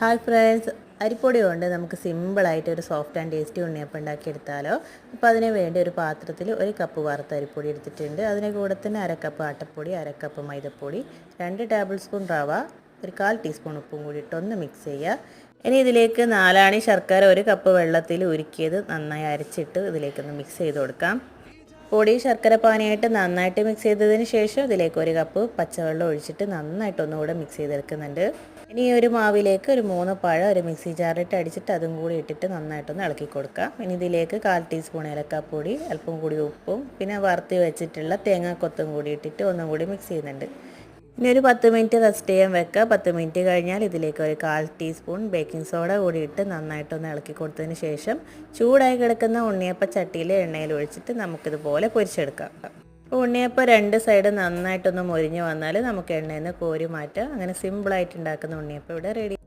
Hi friends അരിപ്പൊടി കൊണ്ട് നമുക്ക് സിമ്പിളായിട്ട് ഒരു സോഫ്റ്റ് ആൻഡ് ടേസ്റ്റി ഉണ്ണിയപ്പം ഉണ്ടാക്കിയെടുത്താലോ. അപ്പോൾ അതിന് വേണ്ടി ഒരു പാത്രത്തിൽ ഒരു കപ്പ് വറുത്ത അരിപ്പൊടി എടുത്തിട്ടുണ്ട്. അതിന് കൂടെ തന്നെ അരക്കപ്പ് കപ്പ് ആട്ടപ്പൊടി അരക്കപ്പ് കപ്പ് മൈദപ്പൊടി രണ്ട് ടേബിൾ സ്പൂൺ റവ ഒരു കാൽ ടീസ്പൂൺ ഉപ്പും കൂടി ഇട്ടൊന്ന് മിക്സ് ചെയ്യുക. ഇനി ഇതിലേക്ക് നാലാണി ശർക്കര ഒരു കപ്പ് വെള്ളത്തിൽ ഉരുക്കിയത് നന്നായി അരച്ചിട്ട് ഇതിലേക്കൊന്ന് മിക്സ് ചെയ്ത് കൊടുക്കാം. പൊടി ശർക്കര പാനിയായിട്ട് നന്നായിട്ട് മിക്സ് ചെയ്തതിന് ശേഷം ഇതിലേക്ക് ഒരു കപ്പ് പച്ചവെള്ളം ഒഴിച്ചിട്ട് നന്നായിട്ട് ഒന്നുകൂടെ മിക്സ് ചെയ്തെടുക്കുന്നുണ്ട്. ഇനി ഈ ഒരു മാവിലേക്ക് ഒരു മൂന്ന് പഴം ഒരു മിക്സി ജാറിലിട്ട് അടിച്ചിട്ട് അതും കൂടി ഇട്ടിട്ട് നന്നായിട്ടൊന്ന് ഇളക്കി കൊടുക്കാം. ഇനി ഇതിലേക്ക് കാൽ ടീസ്പൂൺ ഏലക്കാപ്പൊടി അല്പം കൂടി ഉപ്പും പിന്നെ വറുത്തി വെച്ചിട്ടുള്ള തേങ്ങാക്കൊത്തും കൂടി ഇട്ടിട്ട് ഒന്നും കൂടി മിക്സ് ചെയ്യുന്നുണ്ട്. ഇനി ഒരു പത്ത് മിനിറ്റ് റെസ്റ്റ് ചെയ്യാൻ വെക്കുക പത്ത് മിനിറ്റ് കഴിഞ്ഞാൽ ഇതിലേക്ക് ഒരു കാൽ ടീസ്പൂൺ ബേക്കിംഗ് സോഡ കൂടി ഇട്ട് നന്നായിട്ടൊന്ന് ഇളക്കി കൊടുത്തതിന് ശേഷം ചൂടായി കിടക്കുന്ന ഉണ്ണിയപ്പ ചട്ടിയിൽ എണ്ണയിൽ ഒഴിച്ചിട്ട് നമുക്കിതുപോലെ പൊരിച്ചെടുക്കാം. അപ്പോൾ ഉണ്ണിയപ്പം രണ്ട് സൈഡ് നന്നായിട്ടൊന്ന് മൊരിഞ്ഞ് വന്നാൽ നമുക്ക് എണ്ണയിൽ നിന്ന് കോരി മാറ്റാം അങ്ങനെ സിമ്പിളായിട്ട് ഉണ്ടാക്കുന്ന ഉണ്ണിയപ്പം ഇവിടെ റെഡി